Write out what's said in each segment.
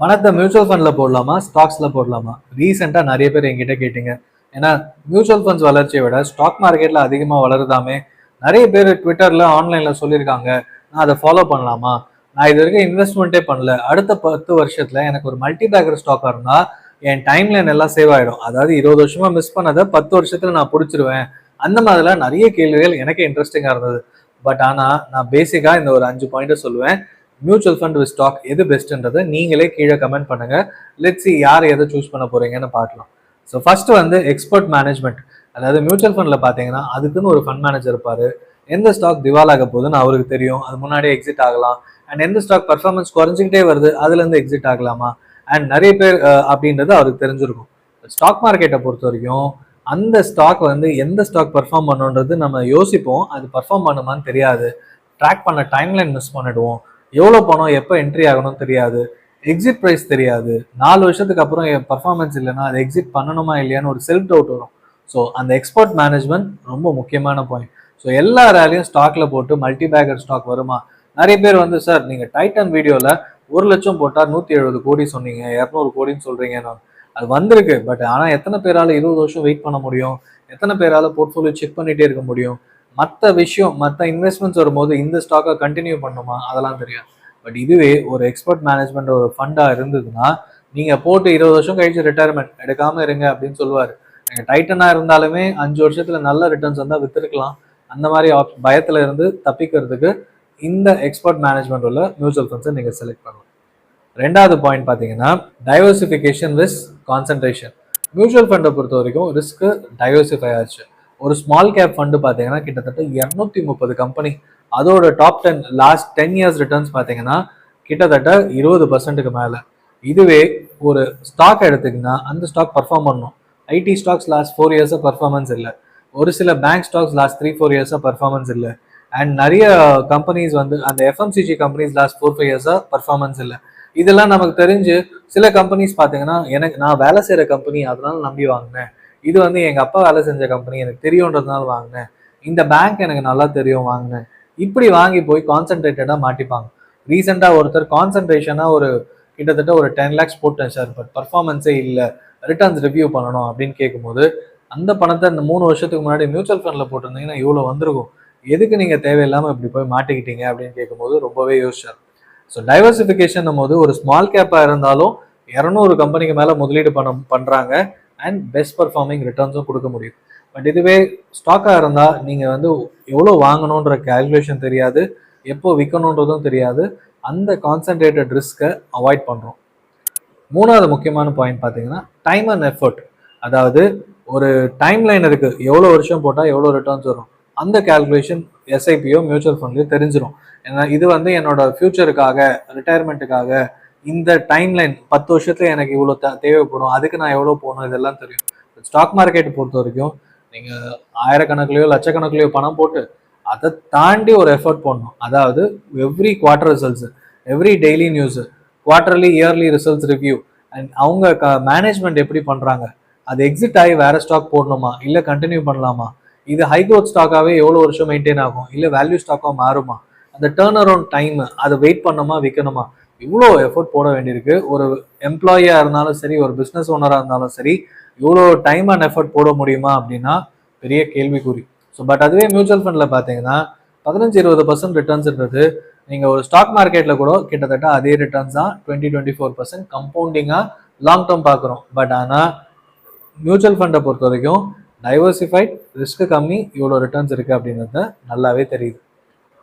பணத்தை மியூச்சுவல் ஃபண்ட்ல போடலாமா? ஸ்டாக்ஸ்ல போடலாமா? ரீசெண்டா நிறைய பேர் எங்கிட்ட கேட்டீங்க. ஏன்னா மியூச்சுவல் ஃபண்ட்ஸ் வளர்ச்சியை விட ஸ்டாக் மார்க்கெட்ல அதிகமா வளருதாமே நிறைய பேர் ட்விட்டர்ல ஆன்லைன்ல சொல்லியிருக்காங்க நான் அதை ஃபாலோ பண்ணலாமா? நான் இது வரைக்கும் இன்வெஸ்ட்மெண்ட்டே பண்ணல. அடுத்த பத்து வருஷத்துல எனக்கு ஒரு மல்டி பேக்கர் ஸ்டாக்காக இருந்தா என் டைம் லைன் எல்லாம் சேவ் ஆயிடும். அதாவது இருபது வருஷமா மிஸ் பண்ணதை பத்து வருஷத்துல நான் பிடிச்சிருவேன். அந்த மாதிரிலாம் நிறைய கேள்விகள் எனக்கு இன்ட்ரெஸ்டிங்காக இருந்தது. பட் ஆனால் நான் பேசிக்காக இந்த ஒரு அஞ்சு பாயிண்ட்டை சொல்லுவேன். மியூச்சுவல் ஃபண்ட் வித் ஸ்டாக் எது பெஸ்ட்ன்றதை நீங்களே கீழே கமெண்ட் பண்ணுங்க. லெட்ஸ் சி யார் எதை சூஸ் பண்ண போறீங்கன்னு பார்க்கலாம். ஸோ ஃபர்ஸ்ட் வந்து எக்ஸ்பர்ட் மேனேஜ்மெண்ட் அதாவது மியூச்சுவல் ஃபண்டில் பார்த்தீங்கன்னா அதுக்குன்னு ஒரு ஃபண்ட் மேனேஜர் இருப்பார். எந்த ஸ்டாக் திவாலாக போகுதுன்னு அவருக்கு தெரியும். அது முன்னாடியே எக்ஸிட் ஆகலாம். அண்ட் எந்த ஸ்டாக் பர்ஃபார்மன்ஸ் குறைஞ்சிக்கிட்டே வருது அதுலேருந்து எக்ஸிட் ஆகலாமா? அண்ட் நிறைய பேர் அப்படின்றது அவருக்கு தெரிஞ்சிருக்கும். ஸ்டாக் மார்க்கெட்டை பொறுத்த வரைக்கும் அந்த ஸ்டாக் வந்து எந்த ஸ்டாக் பர்ஃபார்ம் பண்ணுன்றது நம்ம யோசிப்போம். அது பர்ஃபார்ம் பண்ணுமான்னு தெரியாது. ட்ராக் பண்ண டைம்லைன் மிஸ் பண்ணிடுவோம். எவ்வளோ பணம் எப்போ என்ட்ரி ஆகணும்னு தெரியாது. எக்ஸிட் ப்ரைஸ் தெரியாது. நாலு வருஷத்துக்கு அப்புறம் பர்ஃபார்மன்ஸ் இல்லைன்னா அதை எக்ஸிட் பண்ணணுமா இல்லையான்னு ஒரு செல்ஃப் டவுட் வரும். ஸோ அந்த எக்ஸ்போர்ட் மேனேஜ்மெண்ட் ரொம்ப முக்கியமான பாயிண்ட் ஸோ எல்லா ரேலையும் ஸ்டாக்ல போட்டு மல்டி பேக்கர் ஸ்டாக் வருமா? நிறைய பேர் வந்து சார் நீங்க டைட்டன் வீடியோல ஒரு லட்சம் போட்டால் நூத்தி எழுபது கோடி சொன்னீங்க இரநூறு கோடின்னு சொல்றீங்க நான் அது வந்திருக்கு. பட் ஆனால் எத்தனை பேரால இருபது வருஷம் வெயிட் பண்ண முடியும்? எத்தனை பேரால போர்ட்ஃபோலியோ செக் பண்ணிட்டே இருக்க முடியும்? மற்ற விஷயம் மற்ற இன்வெஸ்ட்மெண்ட்ஸ் வரும்போது இந்த ஸ்டாக்கை கண்டினியூ பண்ணுமா? அதெல்லாம் தெரியாது. பட் இதுவே ஒரு எக்ஸ்பர்ட் மேனேஜ்மெண்ட் ஒரு ஃபண்டாக இருந்ததுன்னா நீங்கள் போட்டு இருபது வருஷம் கழிச்சு ரிட்டையர்மெண்ட் எடுக்காமல் இருங்க அப்படின்னு சொல்லுவார். நீங்கள் டைட்டனாக இருந்தாலுமே அஞ்சு வருஷத்தில் நல்ல ரிட்டர்ன்ஸ் வந்தால் விற்றுருக்கலாம் அந்த மாதிரி ஆப் பயத்தில் இருந்து தப்பிக்கிறதுக்கு இந்த எக்ஸ்பர்ட் மேனேஜ்மெண்ட் உள்ள மியூச்சுவல் ஃபண்ட்ஸை நீங்கள் செலக்ட் பண்ணலாம். ரெண்டாவது பாயிண்ட் பார்த்தீங்கன்னா டைவர்சிஃபிகேஷன் ரிஸ்க் கான்சன்ட்ரேஷன் மியூச்சுவல் ஃபண்டை பொறுத்த வரைக்கும் ரிஸ்க்கு டைவர்சிஃபை ஆச்சு. ஒரு ஸ்மால் கேப் ஃபண்டு பார்த்தீங்கன்னா கிட்டத்தட்ட இரநூத்தி முப்பது கம்பெனி அதோட top ten last ten years returns பார்த்தீங்கன்னா கிட்டத்தட்ட இருபது பர்சன்ட்டுக்கு மேலே. இதுவே ஒரு ஸ்டாக் எடுத்தீங்கன்னா அந்த ஸ்டாக் பர்ஃபார்ம் பண்ணும். ஐடி ஸ்டாக்ஸ் லாஸ்ட் ஃபோர் இயர்ஸாக பர்ஃபார்மன்ஸ் இல்லை. ஒரு சில bank stocks last three four இயர்ஸாக பர்ஃபார்மன்ஸ் இல்லை. அண்ட் நிறைய கம்பெனிஸ் வந்து அந்த FMCG companies last four five இயர்ஸாக பர்ஃபார்மன்ஸ் இல்லை. இதெல்லாம் நமக்கு தெரிஞ்சு சில கம்பெனிஸ் பார்த்தீங்கன்னா எனக்கு நான் வேலை செய்கிற கம்பெனி அதனால நம்பி வாங்கினேன். இது வந்து எங்கள் அப்பா வேலை செஞ்ச கம்பெனி எனக்கு தெரியுன்றதுனால வாங்கினேன். இந்த பேங்க் எனக்கு நல்லா தெரியும் வாங்கினேன். இப்படி வாங்கி போய் கான்சென்ட்ரேட்டடாக மாட்டிப்பாங்க. ரீசெண்டாக ஒருத்தர் கான்சென்ட்ரேஷனாக ஒரு கிட்டத்தட்ட ஒரு டென் லேக்ஸ் போட்டேன் சார் பட் பர்ஃபார்மன்ஸே இல்லை. ரிட்டர்ன்ஸ் ரிவ்யூ பண்ணணும் அப்படின்னு கேட்கும்போது அந்த பணத்தை இந்த மூணு வருஷத்துக்கு முன்னாடி மியூச்சுவல் ஃபண்டில் போட்டிருந்தீங்கன்னா இவ்வளோ வந்திருக்கும். எதுக்கு நீங்கள் தேவையில்லாமல் இப்படி போய் மாட்டிக்கிட்டீங்க அப்படின்னு கேட்கும்போது ரொம்பவே யோசிச்சார். ஸோ டைவர்சிஃபிகேஷன் போது ஒரு ஸ்மால் கேப்பாக இருந்தாலும் இரநூறு கம்பெனிக்கு மேலே முதலீடு பண்ண பண்ணுறாங்க அண்ட் பெஸ்ட் பர்ஃபார்மிங் ரிட்டர்ன்ஸும் கொடுக்க முடியும். பட் இதுவே ஸ்டாக்காக இருந்தால் நீங்கள் வந்து எவ்வளோ வாங்கணுன்ற கேல்குலேஷன் தெரியாது எப்போ விற்கணுன்றதும் தெரியாது. அந்த கான்சன்ட்ரேட்டட் ரிஸ்க்கை அவாய்ட் பண்ணுறோம் மூணாவது முக்கியமான பாயிண்ட் பார்த்தீங்கன்னா டைம் அண்ட் எஃபர்ட் அதாவது ஒரு டைம் லைன் இருக்குது எவ்வளோ வருஷம் போட்டால் எவ்வளோ ரிட்டர்ன்ஸ் வரும். அந்த கால்குலேஷன் எஸ்ஐபியோ மியூச்சுவல் ஃபண்ட்லையோ தெரிஞ்சிடும் ஏன்னா இது வந்து என்னோட ஃப்யூச்சருக்காக ரிட்டையர்மெண்ட்டுக்காக இந்த டைம் லைன் பத்து வருஷத்துல எனக்கு இவ்வளோ தேவைப்படும். அதுக்கு நான் எவ்வளோ போகணும்? இதெல்லாம் தெரியும். ஸ்டாக் மார்க்கெட் பொறுத்த வரைக்கும் நீங்கள் ஆயிரக்கணக்கிலையோ லட்சக்கணக்கிலையோ பணம் போட்டு அதை தாண்டி ஒரு எஃபர்ட் போடணும். அதாவது every quarter results every daily news quarterly yearly results review and அவங்க க மேனேஜ்மெண்ட் எப்படி பண்ணுறாங்க அது எக்ஸிட் ஆகி வேற ஸ்டாக் போடணுமா? இல்லை கண்டினியூ பண்ணலாமா? இது ஹை க்ரோத் ஸ்டாக்காகவே எவ்வளோ வருஷம் மெயின்டைன் ஆகும்? இல்லை வேல்யூ ஸ்டாக்காக மாறுமா? அந்த டேர்ன் அரௌண்ட் டைம் அதை வெயிட் பண்ணணுமா விற்கணுமா இவ்வளோ எஃபோர்ட் போட வேண்டியிருக்கு. ஒரு எம்ப்ளாயியாக இருந்தாலும் சரி ஒரு பிஸ்னஸ் ஓனராக இருந்தாலும் சரி இவ்வளோ டைம் அண்ட் எஃபர்ட் போட முடியுமா அப்படின்னா பெரிய கேள்விக்குறி. ஸோ பட் அதுவே மியூச்சுவல் ஃபண்டில் பார்த்தீங்கன்னா பதினஞ்சு இருபது பர்சன்ட் ரிட்டர்ன்ஸ்ன்றது நீங்கள் ஒரு ஸ்டாக் மார்க்கெட்டில் கூட கிட்டத்தட்ட அதே ரிட்டர்ன்ஸ் தான் டுவெண்ட்டி டுவெண்ட்டி ஃபோர் பர்சன்ட் கம்பவுண்டிங்காக லாங் டேர்ம் பார்க்குறோம் பட் ஆனால் மியூச்சுவல் ஃபண்டை பொறுத்த வரைக்கும் டைவர்சிஃபைட் ரிஸ்க்கு கம்மி இவ்வளோ ரிட்டர்ன்ஸ் இருக்குது அப்படின்றது நல்லாவே தெரியுது.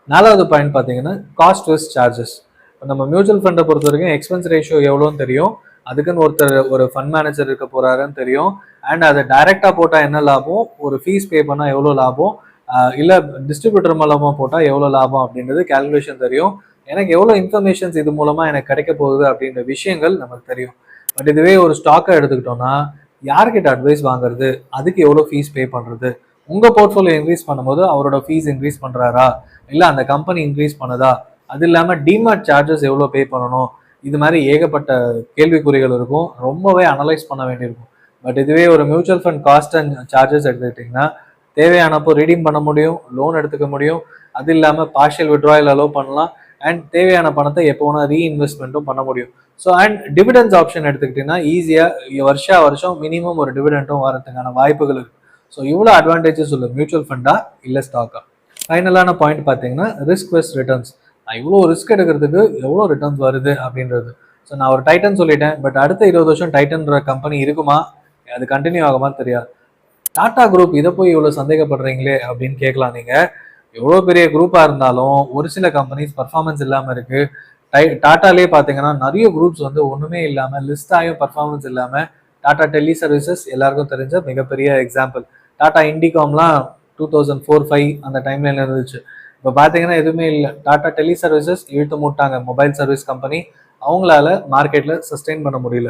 நாலாவது பாயிண்ட் பார்த்தீங்கன்னா காஸ்ட் வெஸ்ட் சார்ஜஸ் நம்ம மியூச்சுவல் ஃபண்டை பொறுத்த வரைக்கும் எக்ஸ்பென்ஸ் ரேஷியோ எவ்வளோன்னு தெரியும். அதுக்குன்னு ஒருத்தர் ஒரு ஃபண்ட் மேனேஜர் இருக்க போறாருன்னு தெரியும். அண்ட் அதை டைரெக்டாக போட்டால் என்ன லாபம்? ஒரு ஃபீஸ் பே பண்ணால் எவ்வளோ லாபம்? இல்லை டிஸ்ட்ரிபியூட்டர் மூலமாக போட்டால் எவ்வளோ லாபம் அப்படின்றது கால்குலேஷன் தெரியும். எனக்கு எவ்வளோ இன்ஃபர்மேஷன்ஸ் இது மூலமாக எனக்கு கிடைக்க போகுது அப்படின்ற விஷயங்கள் நமக்கு தெரியும். பட் இதுவே ஒரு ஸ்டாக்கை எடுத்துக்கிட்டோம்னா யார்கிட்ட அட்வைஸ் வாங்குறது? அதுக்கு எவ்வளோ ஃபீஸ் பே பண்ணுறது உங்கள் போர்ட்ஃபோலியோ இன்க்ரீஸ் பண்ணும்போது அவரோட ஃபீஸ் இன்க்ரீஸ் பண்ணுறாரா இல்லை அந்த கம்பெனி இன்க்ரீஸ் பண்ணுதா? அது இல்லாமல் டிமார்ட் சார்ஜஸ் எவ்வளோ பே பண்ணணும்? இது மாதிரி ஏகப்பட்ட கேள்விக்குறிகள் இருக்கும். ரொம்பவே அனலைஸ் பண்ண வேண்டியிருக்கும். பட் இதுவே ஒரு mutual fund cost and charges எடுத்துக்கிட்டிங்கன்னா தேவையானப்போ ரீடீம் பண்ண முடியும் லோன் எடுத்துக்க முடியும். அது இல்லாமல் பார்ஷியல் விட்ராயல் அலோவ் பண்ணலாம். அண்ட் தேவையான பணத்தை எப்போ வேணால் ரீஇன்வெஸ்ட்மெண்ட்டும் பண்ண முடியும். ஸோ அண்ட் டிவிடெண்ட்ஸ் ஆப்ஷன் எடுத்துக்கிட்டிங்கன்னா ஈஸியாக வருஷா வருஷம் மினிமம் ஒரு டிவிடெண்ட்டும் வரதுக்கான வாய்ப்புகள் இருக்குது ஸோ இவ்வளோ அட்வான்டேஜஸ் உள்ள மியூச்சுவல் ஃபண்டா இல்லை ஸ்டாக்கா ஃபைனலான பாயிண்ட் பார்த்தீங்கன்னா ரிஸ்க் வெஸ்ட் ரிட்டர்ன்ஸ் நான் இவ்வளோ ரிஸ்க் எடுக்கிறதுக்கு எவ்வளோ ரிட்டர்ன்ஸ் வருது அப்படின்றது. ஸோ நான் ஒரு டைட்டன் சொல்லிட்டேன். பட் அடுத்த இருபது வருஷம் டைட்டன்ற கம்பெனி இருக்குமா? அது கண்டினியூ ஆகுமா தெரியாது. டாடா குரூப் இதை போய் இவ்வளோ சந்தேகப்படுறீங்களே அப்படின்னு கேட்கலாம் நீங்கள் எவ்வளோ பெரிய குரூப்பாக இருந்தாலும் ஒரு சில கம்பெனிஸ் பர்ஃபார்மன்ஸ் இல்லாமல் இருக்குது டை டாட்டாலே பார்த்தீங்கன்னா நிறைய குரூப்ஸ் வந்து ஒன்றுமே இல்லாமல் லிஸ்ட் ஆகியும் பர்ஃபார்மன்ஸ் இல்லாமல் டாடா டெலி சர்வீசஸ் எல்லாருக்கும் தெரிஞ்ச மிகப்பெரிய எக்ஸாம்பிள் டாடா இண்டிகாம்லாம் டூ தௌசண்ட் ஃபோர் ஃபைவ் அந்த டைம்ல இருந்துச்சு. இப்போ பார்த்தீங்கன்னா எதுவுமே இல்லை. டாடா டெலி சர்வீசஸ் இழுத்து மூட்டாங்க மொபைல் சர்வீஸ் கம்பெனி அவங்களால மார்க்கெட்டில் சஸ்டெயின் பண்ண முடியல.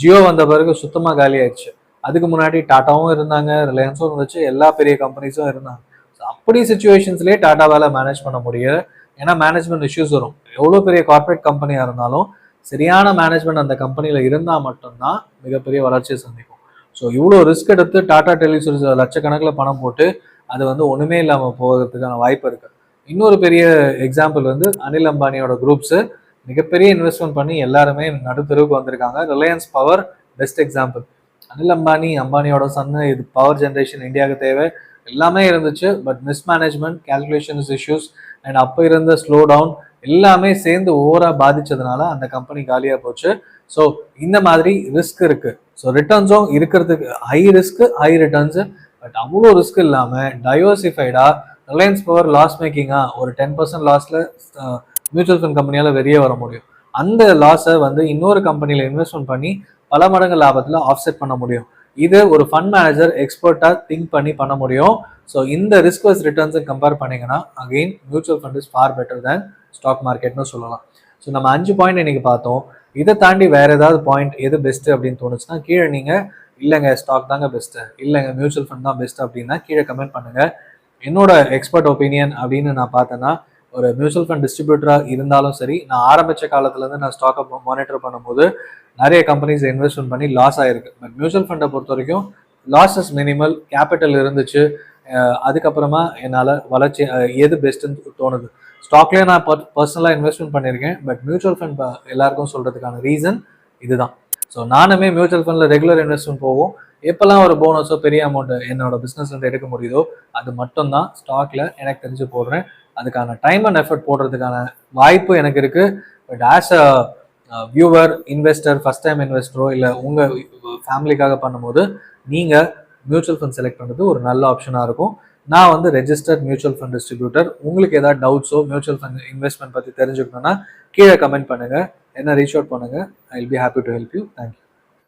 ஜியோ வந்த பிறகு சுத்தமாக காலி ஆயிடுச்சு. அதுக்கு முன்னாடி டாட்டாவும் இருந்தாங்க ரிலையன்ஸும் இருந்துச்சு எல்லா பெரிய கம்பெனிஸும் இருந்தாங்க. ஸோ அப்படி சுச்சுவேஷன்ஸ்லேயே டாட்டாவால் மேனேஜ் பண்ண முடியல. ஏன்னா மேனேஜ்மெண்ட் இஷ்யூஸ் வரும். எவ்வளோ பெரிய கார்பரேட் கம்பெனியாக இருந்தாலும் சரியான மேனேஜ்மெண்ட் அந்த கம்பெனியில் இருந்தால் மட்டும்தான் மிகப்பெரிய வளர்ச்சியை சந்திக்கும். ஸோ இவ்வளோ ரிஸ்க் எடுத்து டாடா டெலிசர்ஸ் லட்சக்கணக்கில் பணம் போட்டு அது வந்து ஒன்றுமே இல்லாமல் போகிறதுக்கான வாய்ப்பு இருக்குது இன்னொரு பெரிய எக்ஸாம்பிள் வந்து அனில் அம்பானியோட குரூப்ஸு மிகப்பெரிய இன்வெஸ்ட்மெண்ட் பண்ணி எல்லாருமே நடுத்தருவுக்கு வந்திருக்காங்க. Reliance power best example Anil Ambani அம்பானியோட சன்னு இது பவர் ஜென்ரேஷன் இந்தியாவுக்கு தேவை. எல்லாமே இருந்துச்சு but mismanagement calculations issues and அப்போ இருந்த ஸ்லோ டவுன் எல்லாமே சேர்ந்து ஓவராக பாதித்ததுனால அந்த கம்பெனி காலியாக போச்சு. ஸோ இந்த மாதிரி ரிஸ்க் இருக்குது ஸோ ரிட்டர்ன்ஸும் இருக்கிறதுக்கு high risk high returns but அவ்வளோ ரிஸ்க் இல்லாமல் டைவர்சிஃபைடாக ரிலையன்ஸ் பவர் லாஸ் மேக்கிங்காக ஒரு டென் பர்சன்ட் லாஸில் மியூச்சுவல் ஃபண்ட் கம்பெனியால் வெளியே வர முடியும். அந்த லாஸை வந்து இன்னொரு கம்பெனியில் இன்வெஸ்ட்மெண்ட் பண்ணி பல மடங்கு லாபத்தில் ஆஃப்செட் பண்ண முடியும். இது ஒரு ஃபண்ட் மேனேஜர் எக்ஸ்பர்ட்டாக திங்க் பண்ணி பண்ண முடியும். ஸோ இந்த ரிஸ்க் வஸ் ரிட்டர்ன்ஸை கம்பேர் பண்ணிங்கன்னா again mutual fund is far better than stock மார்க்கெட்னு சொல்லலாம். ஸோ நம்ம அஞ்சு பாயிண்ட் இன்னைக்கு பார்த்தோம். இதை தாண்டி வேற ஏதாவது பாயிண்ட் எது பெஸ்ட் அப்படின்னு தோணுச்சுன்னா கீழே நீங்க இல்லைங்க ஸ்டாக் தாங்க பெஸ்ட் இல்லைங்க மியூச்சுவல் ஃபண்ட் தான் பெஸ்ட் அப்படின்னா கீழே கமெண்ட் பண்ணுங்க. என்னோட எக்ஸ்பர்ட் ஒப்பீனியன் அப்படின்னு நான் பார்த்தேன்னா ஒரு மியூச்சுவல் ஃபண்ட் டிஸ்ட்ரிபியூட்டராக இருந்தாலும் சரி நான் ஆரம்பிச்ச காலத்துலேருந்து நான் ஸ்டாக்கை மானிட்டர் பண்ணும்போது நிறைய கம்பெனிஸ் இன்வெஸ்ட்மெண்ட் பண்ணி லாஸ் ஆயிருக்கு. பட் மியூச்சுவல் ஃபண்டை பொறுத்த வரைக்கும் லாஸஸ் மினிமல் கேபிட்டல் இருந்துச்சு. அதுக்கப்புறமா என்னால் வளர்ச்சி எது பெஸ்ட்டுன்னு தோணுது. ஸ்டாக்லேயே நான் பர்சனலாக இன்வெஸ்ட்மெண்ட் பண்ணியிருக்கேன். பட் மியூச்சுவல் ஃபண்ட் எல்லாருக்கும் சொல்கிறதுக்கான ரீசன் இதுதான். ஸோ நானுமே மியூச்சுவல் ஃபண்டில் ரெகுலர் இன்வெஸ்ட்மெண்ட் போவோம். எப்போல்லாம் ஒரு போனஸோ பெரிய அமௌண்ட் என்னோட பிஸ்னஸ்லேருந்து எடுக்க முடியுதோ அது மட்டும்தான் ஸ்டாக்ல எனக்கு தெரிஞ்சு போடுறேன். அதுக்கான டைம் அண்ட் எஃபர்ட் போடுறதுக்கான வாய்ப்பு எனக்கு இருக்குது but as a viewer investor first time இன்வெஸ்டரோ இல்லை உங்கள் ஃபேமிலிக்காக பண்ணும்போது நீங்கள் மியூச்சுவல் ஃபண்ட் செலக்ட் பண்ணுறது ஒரு நல்ல ஆப்ஷனாக இருக்கும். நான் வந்து ரெஜிஸ்டர்ட் மியூச்சுவல் ஃபண்ட் டிஸ்ட்ரிபியூட்டர் உங்களுக்கு ஏதாவது டவுட்ஸோ மியூச்சுவல் ஃபண்ட் இன்வெஸ்ட்மெண்ட் பற்றி தெரிஞ்சுக்கணும்னா கீழே கமெண்ட் பண்ணுங்கள் என்ன ரீச் அவுட் பண்ணுங்கள் I will be happy to help you thank you